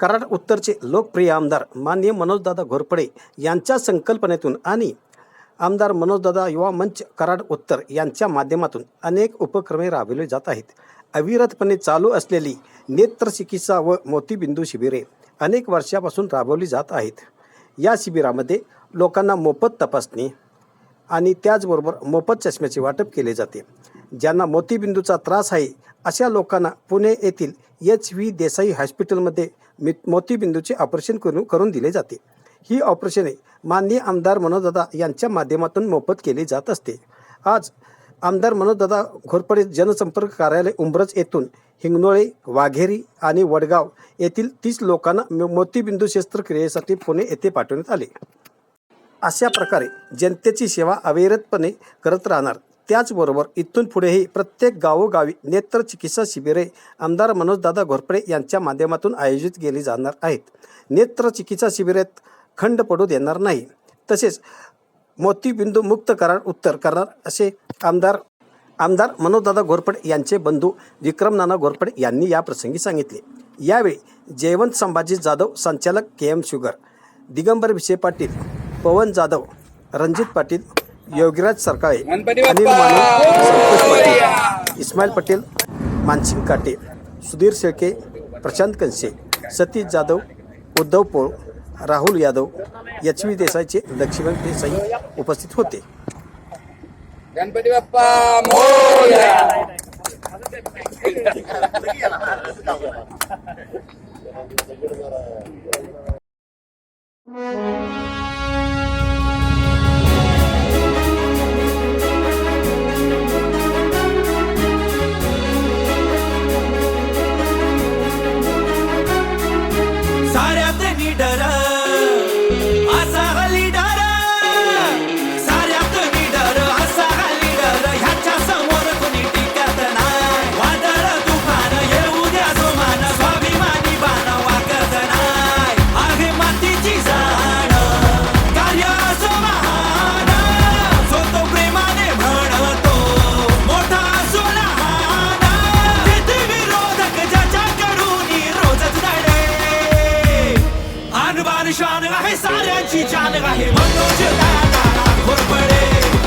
कराड उत्तरचे लोकप्रिय आमदार माननीय मनोजदादा घोरपडे यांच्या संकल्पनेतून आणि आमदार मनोजदादा युवा मंच कराड उत्तर यांच्या माध्यमातून अनेक उपक्रमे राबविले जात आहेत. अविरतपणे चालू असलेली नेत्रचिकित्सा व मोतीबिंदू शिबिरे अनेक वर्षापासून राबवली जात आहेत. या शिबिरामध्ये लोकांना मोफत तपासणी आणि त्याचबरोबर मोफत चष्म्याचे वाटप केले जाते. ज्यांना मोतीबिंदूचा त्रास आहे अशा लोकांना पुणे येथील एच व्ही देसाई हॉस्पिटलमध्ये मि मोतीबिंदूचे ऑपरेशन करून करून दिले जाते. ही ऑपरेशने माननीय आमदार मनोजदादा यांच्या माध्यमातून मोफत केली जात असते. आज आमदार मनोजदादा घोरपडे जनसंपर्क कार्यालय उंब्रज येथून हिंगणोळे वाघेरी आणि वडगाव येथील तीस लोकांना मोतीबिंदू शस्त्रक्रियेसाठी पुणे येथे पाठवण्यात आले. अशा प्रकारे जनतेची सेवा अविरतपणे करत राहणार त्याचबरोबर इथून पुढेही प्रत्येक गावोगावी नेत्र चिकित्सा शिबिरे आमदार मनोजदादा घोरपडे यांच्या माध्यमातून आयोजित केली जाणार आहेत. नेत्र चिकित्सा शिबिरात खंड पडू देणार नाही. तसेच मोतीबिंदू मुक्त करार उत्तर करणार असे आमदार आमदार मनोजदादा घोरपडे यांचे बंधू विक्रम नाना घोरपडे यांनी या प्रसंगी सांगितले. यावेळी जयवंत संभाजी जाधव संचालक के एम शुगर दिगंबर विषय पाटील पवन जाधव रणजित पाटील योगीराज सरकाळे अनिल! माने पाटील इस्माईल पटेल मानसिंग काटे सुधीर शेळके प्रशांत कंसे सतीश जाधव उद्धव पोळ राहुल यादव एच व्ही देसाईचे लक्ष्मण देसाई उपस्थित होते. गणपती बाप्पा! जाण आहे साऱ्यांची जाण आहे मनोज दादा घोरपडे